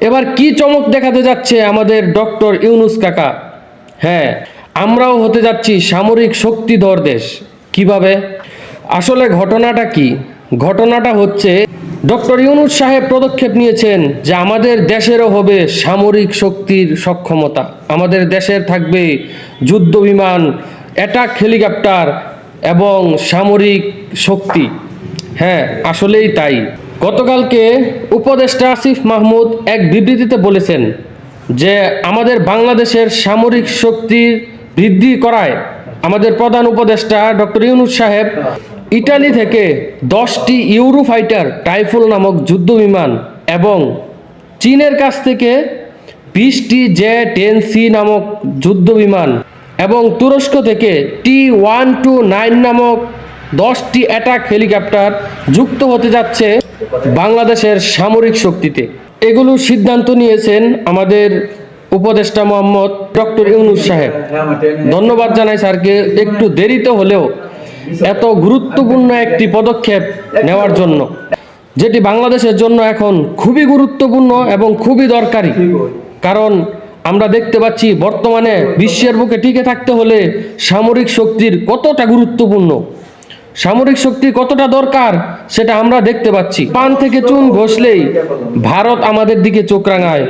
এবার কি চমক দেখাতে যাচ্ছে আমাদের ডক্টর ইউনুস কাকা? হ্যাঁ আমরাও হতে যাচ্ছি সামরিক শক্তিধর দেশ। কীভাবে? আসলে ঘটনাটা কি? ঘটনাটা হচ্ছে, ডক্টর ইউনুস সাহেব পদক্ষেপ নিয়েছেন যে আমাদের দেশেরও হবে সামরিক শক্তির সক্ষমতা। আমাদের দেশের থাকবে যুদ্ধ বিমান অ্যাটাক হেলিকপ্টার এবং সামরিক শক্তি। হ্যাঁ আসলেই তাই। গতকালকে উপদেষ্টা আসিফ মাহমুদ এক বিবৃতিতে বলেছেন যে আমাদের বাংলাদেশের সামরিক শক্তির বৃদ্ধি করায় আমাদের প্রধান উপদেষ্টা ডক্টর ইউনুস সাহেব ইটালি থেকে দশটি ইউরো ফাইটার টাইফুল নামক যুদ্ধ বিমান এবং চীনের কাছ থেকে বিশটি জে টেন সি নামক যুদ্ধ বিমান এবং তুরস্ক থেকে টি ওয়ান টু নাইন নামক দশটি অ্যাটাক হেলিকপ্টার যুক্ত হতে যাচ্ছে বাংলাদেশের সামরিক শক্তিতে। এগুলোর সিদ্ধান্ত নিয়েছেন আমাদের উপদেষ্টা মোহাম্মদ ডক্টর ইউনুস সাহেব। ধন্যবাদ জানাই স্যারকে, একটু দেরিতে হলেও এত গুরুত্বপূর্ণ একটি পদক্ষেপ নেওয়ার জন্য, যেটি বাংলাদেশের জন্য এখন খুবই গুরুত্বপূর্ণ এবং খুবই দরকারি। কারণ আমরা দেখতে পাচ্ছি বর্তমানে বিশ্বের বুকে টিকে থাকতে হলে সামরিক শক্তির কতটা গুরুত্বপূর্ণ, সামরিক শক্তি কতটা দরকার সেটা আমরা দেখতে পাচ্ছি। পান থেকে চুন ঘষলেই ভারত আমাদের দিকে চোখ রাঙায়,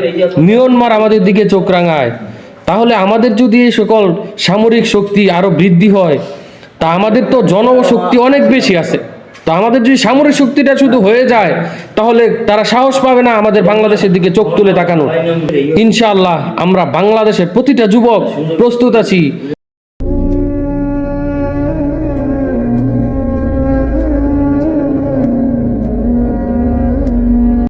মিয়ানমার আমাদের দিকে চোখ রাঙায়। তাহলে আমাদের যদি এই সকল সামরিক শক্তি আরও বৃদ্ধি হয়, তা আমাদের তো জনশক্তি অনেক বেশি আছে। তো আমাদের যদি সামরিক শক্তিটা শুধু হয়ে যায়, তাহলে তারা সাহস পাবে না আমাদের বাংলাদেশের দিকে চোখ তুলে তাকানো ইনশাআল্লাহ আমরা বাংলাদেশের প্রতিটা যুবক প্রস্তুত আছি।